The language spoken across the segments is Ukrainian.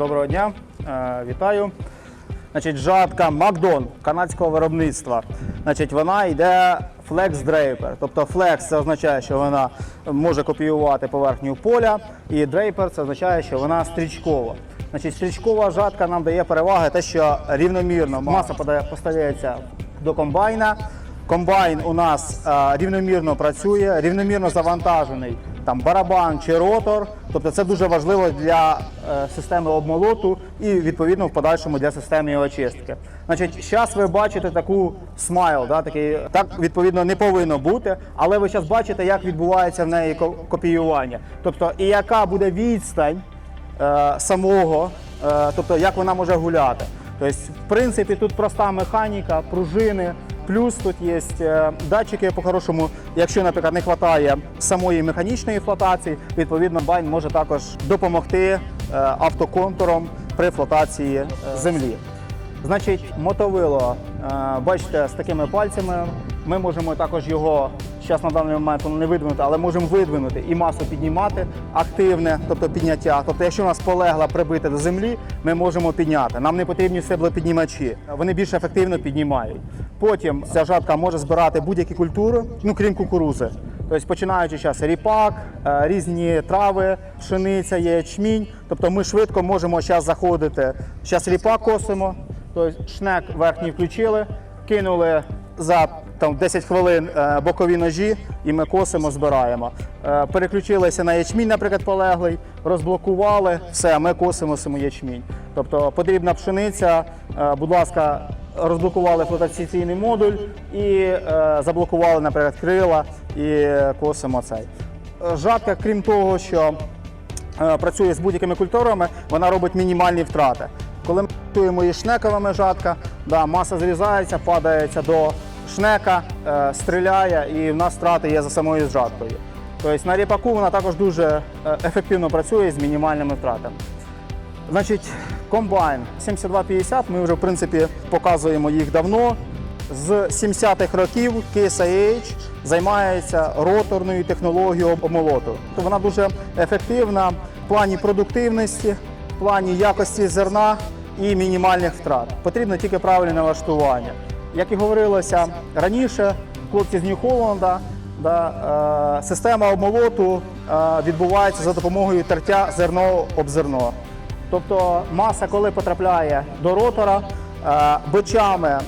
Доброго дня, Е, вітаю. Значить, жатка Макдон канадського виробництва. Значить, вона йде Flex Draper. Тобто Flex це означає, що вона може копіювати поверхню поля, і Draper це означає, що вона стрічкова. Значить, стрічкова жатка нам дає переваги, те, що рівномірно маса поставляється до комбайна. Комбайн у нас е, рівномірно працює, рівномірно завантажений там барабан чи ротор. Тобто це дуже важливо для е, системи обмолоту і відповідно в подальшому для системи очистки. Значить, зараз ви бачите таку смайл, да, такий, так відповідно не повинно бути, але ви зараз бачите, як відбувається в неї копіювання. Тобто, і яка буде відстань е, самого, е, тобто як вона може гуляти. Тобто, в принципі, тут проста механіка, пружини. Плюс тут є е, датчики по-хорошому. Якщо, наприклад, не вистачає самої механічної флотації, відповідно байн може також допомогти е, автоконтуром при флотації е, землі. Значить, мотовило, бачите, з такими пальцями. Ми можемо також його зараз на даний момент не видвинути, але можемо видвинути і масу піднімати активне, тобто підняття. Тобто, якщо у нас полегла прибита до землі, ми можемо підняти. Нам не потрібні стеблопіднімачі. Вони більш ефективно піднімають. Потім ця жатка може збирати будь-які культури, ну крім кукурузи. Тобто, починаючи зараз ріпак, е, різні трави, пшениця, ячмінь. Тобто ми швидко можемо зараз заходити. Зараз ріпак косимо, тобто шнек верхній включили, кинули за там, 10 хвилин е, бокові ножі і ми косимо, збираємо. Е, Переключилися на ячмінь, наприклад, полеглий, розблокували, все, ми косимо симо ячмінь. Тобто потрібна пшениця, будь ласка, розблокували флотаційний модуль і е, заблокували, наприклад, крила і косимо цей. Жатка, крім того, що е, працює з будь-якими культурами, вона робить мінімальні втрати. Коли ми працюємо із шнековими жатка, да, маса зрізається, падається до шнека, е, стріляє і в нас втрати є за самою жаткою. Тобто на ріпаку вона також дуже е, ефективно працює з мінімальними втратами. Значить, комбайн 7250, ми вже в принципі показуємо їх давно. З 70-х років Case IH займається роторною технологією обмолоту. Вона дуже ефективна в плані продуктивності, в плані якості зерна і мінімальних втрат. Потрібно тільки правильне налаштування. Як і говорилося раніше, хлопці з Нью-Холланда, да, е, система обмолоту е, відбувається за допомогою тертя зерно об зерно. Тобто маса, коли потрапляє до ротора, е, бичами е,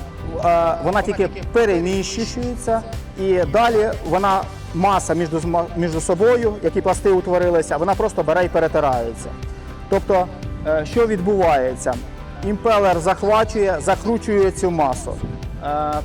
вона тільки переміщується, і далі вона маса між, між собою, які пласти утворилися, вона просто бере і перетирається. Тобто, е, що відбувається? Імпелер захвачує, закручує цю масу.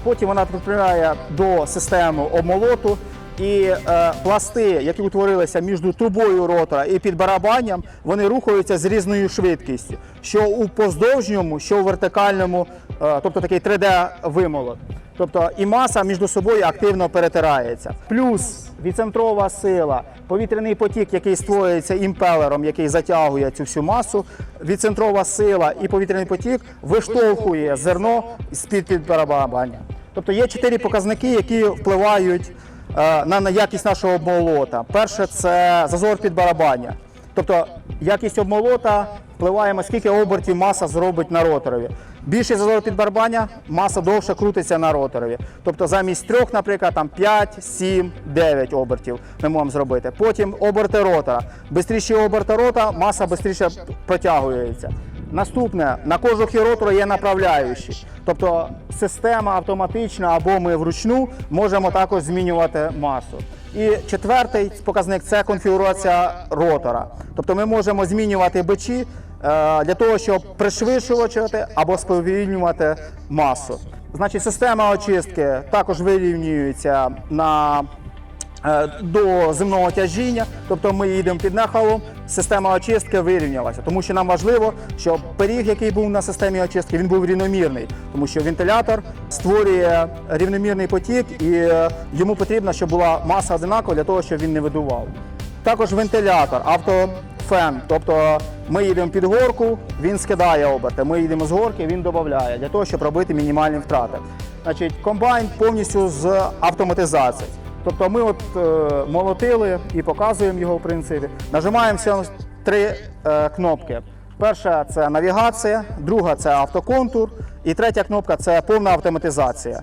Потім вона потрапляє до системи обмолоту, і е, пласти, які утворилися між трубою ротора і під барабанням, вони рухаються з різною швидкістю, що у поздовжньому, що у вертикальному, е, тобто такий 3D-вимолот. Тобто і маса між собою активно перетирається. Плюс відцентрова сила, повітряний потік, який створюється імпелером, який затягує цю всю масу. Відцентрова сила і повітряний потік виштовхує зерно з-під під барабання. Тобто є чотири показники, які впливають на, на якість нашого обмолота. Перше це зазор під барабання. Тобто якість обмолота впливає, скільки обертів маса зробить на роторові. Більший зазор під барабання, маса довше крутиться на роторові. Тобто замість трьох, наприклад, там 5, 7, 9 обертів ми можемо зробити. Потім оберти ротора. Бистріші оберти рота, маса швидше протягується. Наступне, на кожухі ротору є направляючі. Тобто система автоматична або ми вручну можемо також змінювати масу. І четвертий показник це конфігурація ротора. Тобто ми можемо змінювати бичі е, для того, щоб пришвидшувати або сповільнювати масу. Значить, система очистки також вирівнюється на до земного тяжіння, тобто ми їдемо під нахилом, система очистки вирівнялася, тому що нам важливо, щоб пиріг, який був на системі очистки, він був рівномірний, тому що вентилятор створює рівномірний потік, і е, йому потрібно, щоб була маса одинакова для того, щоб він не видував. Також вентилятор, автофен, тобто ми їдемо під горку, він скидає оберти. Ми їдемо з горки, він додає для того, щоб робити мінімальні втрати. Значить, комбайн повністю з автоматизацією. Тобто ми от е, молотили і показуємо його в принципі. Нажимаємо всього три е, кнопки. Перша це навігація, друга це автоконтур, і третя кнопка це повна автоматизація.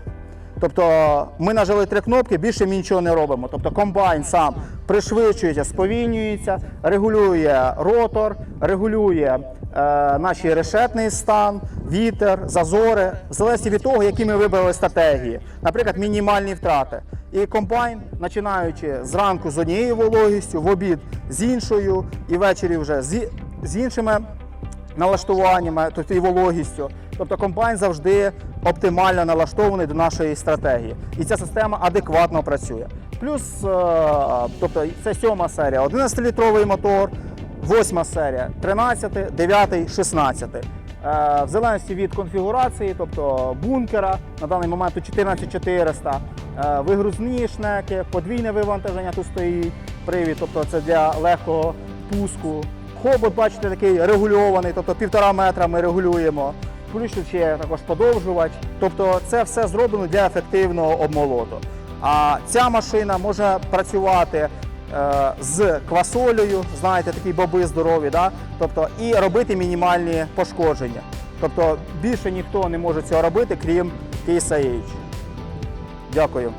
Тобто ми нажали три кнопки, більше ми нічого не робимо. Тобто комбайн сам пришвидшується, сповільнюється, регулює ротор, регулює е, наш решетний стан, вітер, зазори, в залежності від того, які ми вибрали стратегії. Наприклад, мінімальні втрати. І комбайн, починаючи зранку з однією вологістю, в обід з іншою, і ввечері вже з, з іншими налаштуваннями, тобто і вологістю. Тобто комбайн завжди оптимально налаштований до нашої стратегії. І ця система адекватно працює. Плюс, е, тобто це сьома серія, 11-літровий мотор, восьма серія, 13, 9, 16. Е, В залежності від конфігурації, тобто бункера, на даний момент тут 14400, е, вигрузні шнеки, подвійне вивантаження тут стоїть, привід, тобто це для легкого пуску. Хобот, бачите, такий регульований, тобто півтора метра ми регулюємо. Ще є також подовжувач. Тобто це все зроблено для ефективного обмолоту. А ця машина може працювати е, з квасолею, знаєте, такі боби здорові, да? тобто, і робити мінімальні пошкодження. Тобто більше ніхто не може цього робити, крім IH. Дякую.